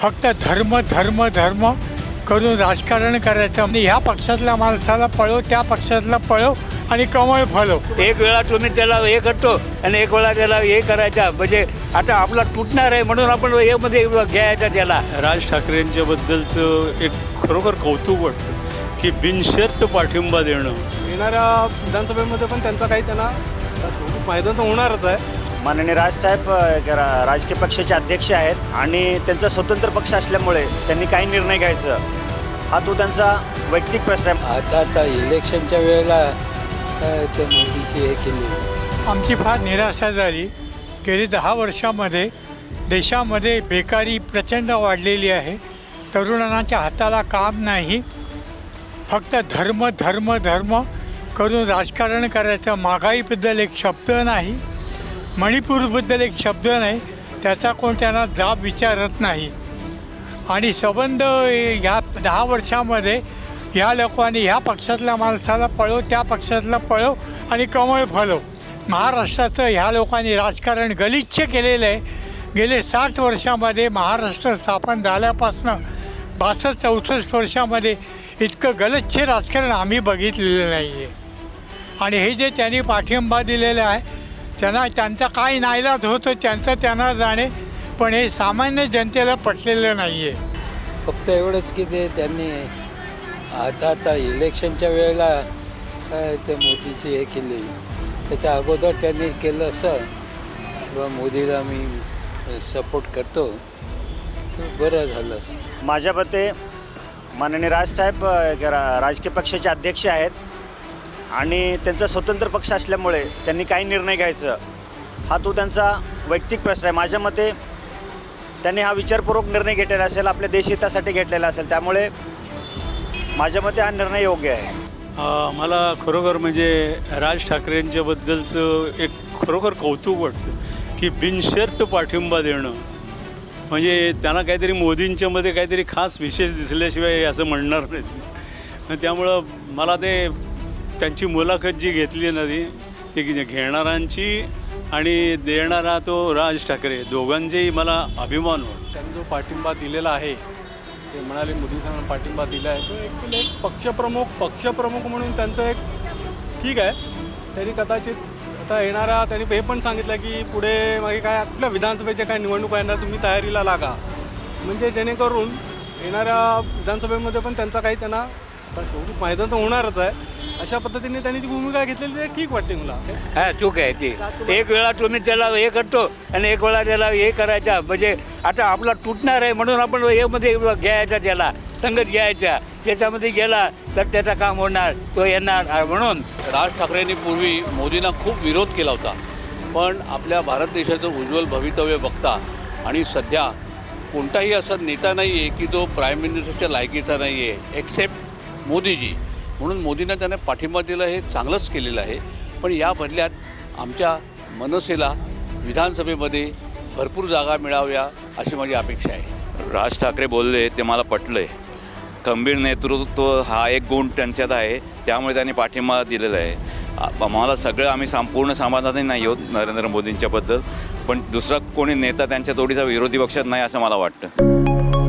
फक्त धर्म धर्म धर्म करून राजकारण करायचं. म्हणजे ह्या पक्षातल्या माणसाला पळव त्या पक्षातला पळव आणि कमळ फळव एक वेळा तुम्ही त्याला हे करतो आणि एक वेळा त्याला हे करायचा. म्हणजे आता आपला तुटणार आहे म्हणून आपण हे मध्ये घ्यायचा त्याला. राज ठाकरेंच्या बद्दलचं एक खरोखर कौतुक वाटतं की बिनशर्त पाठिंबा देणं. येणाऱ्या विधानसभेमध्ये पण त्यांचा काही त्यांना फायदा तर होणारच आहे. माननीय राजसाहेब राजकीय पक्षाचे अध्यक्ष आहेत आणि त्यांचा स्वतंत्र पक्ष असल्यामुळे त्यांनी काही निर्णय घ्यायचं. हा तो त्यांचा वैयक्तिक प्रश्न आहे. आता आता इलेक्शनच्या वेळेला ते मोदीची हे केली आमची फार निराशा झाली. गेली दहा वर्षामध्ये देशामध्ये बेकारी प्रचंड वाढलेली आहे. तरुणांच्या हाताला काम नाही. फक्त धर्म धर्म धर्म करून राजकारण करायचं महागाईबद्दल एक शब्द नाही. मणिपूरबद्दल एक शब्द नाही त्याचा कोण त्यांना जाब विचारत नाही. आणि संबंध ह्या दहा वर्षामध्ये ह्या लोकांनी ह्या पक्षातल्या माणसाला पळव त्या पक्षातला पळव आणि कमळ फळव महाराष्ट्राचं ह्या लोकांनी राजकारण गलिच्छ केलेलं आहे. गेले साठ वर्षामध्ये महाराष्ट्र स्थापन झाल्यापासनं बासष्ट चौसष्ट वर्षामध्ये इतकं गलिच्छ राजकारण आम्ही बघितलेलं नाही आहे आणि हे जे त्यांनी पाठिंबा दिलेला आहे त्यांना त्यांचा काय नाईलाज होतो त्यांचं त्यांना जाणे पण हे सामान्य जनतेला पटलेलं नाही आहे फक्त एवढंच की ते त्यांनी आता आता इलेक्शनच्या वेळेला ते मोदीची हे केली. त्याच्या अगोदर त्यांनी केलं असं. किंवा मोदीला मी सपोर्ट करतो. तर बरं झालं असं. माझ्या मते माननीय राजसाहेब राजकीय पक्षाचे अध्यक्ष आहेत. आणि त्यांचा स्वतंत्र पक्ष असल्यामुळे त्यांनी काही निर्णय घ्यायचं. हा तो त्यांचा वैयक्तिक प्रश्न आहे. माझ्या मते त्यांनी हा विचारपूर्वक निर्णय घेतलेला असेल आपल्या देशहितासाठी घेतलेला असेल त्यामुळे माझ्या मते हा निर्णय योग्य आहे. मला खरोखर म्हणजे राज ठाकरेंच्याबद्दलचं एक खरोखर कौतुक वाटतं की बिनशर्त पाठिंबा देणं. म्हणजे त्यांना काहीतरी मोदींच्यामध्ये काहीतरी खास विशेष दिसल्याशिवाय असं म्हणणार नाही त्यामुळं मला ते त्यांची मुलाखत जी घेतली ना ती ती घेणारांची घेणाऱ्यांची आणि देणारा तो राज ठाकरे दोघांचेही मला अभिमान वाटतो. त्यांनी जो पाठिंबा दिलेला आहे ते म्हणाले मोदी साहेबांना पाठिंबा दिला आहे तो एक पक्षप्रमुख पक्षप्रमुख म्हणून त्यांचं एक ठीक आहे. त्यांनी कदाचित आता येणारा त्यांनी हे पण सांगितलं की पुढे मागे काय कुठल्या विधानसभेच्या काय निवडणुका येणार तुम्ही तयारीला लागा. म्हणजे जेणेकरून येणाऱ्या विधानसभेमध्ये पण त्यांचा काही त्यांना आता शेवटी फायदा तर होणारच आहे. अशा पद्धतीने त्यांनी ती भूमिका घेतलेली आहे. ठीक वाटते मला. हा चूक आहे ती एक वेळा तुम्ही त्याला हे करतो आणि एक वेळा त्याला हे करायचा. म्हणजे आता आपला तुटणार आहे म्हणून आपण हे मध्ये घ्यायचा त्याला. संगत घ्यायचा. त्याच्यामध्ये गेला तर त्याचं काम होणार तो येणार म्हणून. राज ठाकरेंनी पूर्वी मोदींना खूप विरोध केला होता. पण आपल्या भारत देशाचं उज्ज्वल भवितव्य बघता आणि सध्या कोणताही असा नेता नाही आहे की जो प्राईम मिनिस्टरच्या लायकीचा नाही आहे एक्सेप्ट मोदीजी. म्हणून मोदींना त्याने पाठिंबा दिला हे चांगलंच केलेलं आहे. पण या बदल्यात आमच्या मनसेला विधानसभेमध्ये भरपूर जागा मिळाव्या अशी माझी अपेक्षा आहे. राज ठाकरे बोलले ते मला पटलंय. खंबीर नेतृत्व हा एक गुण त्यांच्यात आहे त्यामुळे त्यांनी पाठिंबा दिलेला आहे. आम्हाला सगळं आम्ही संपूर्ण समाधानी नाही आहोत नरेंद्र मोदींच्याबद्दल पण दुसरा कोणी नेता त्यांच्या तोडीचा विरोधी पक्षात नाही असं मला वाटतं.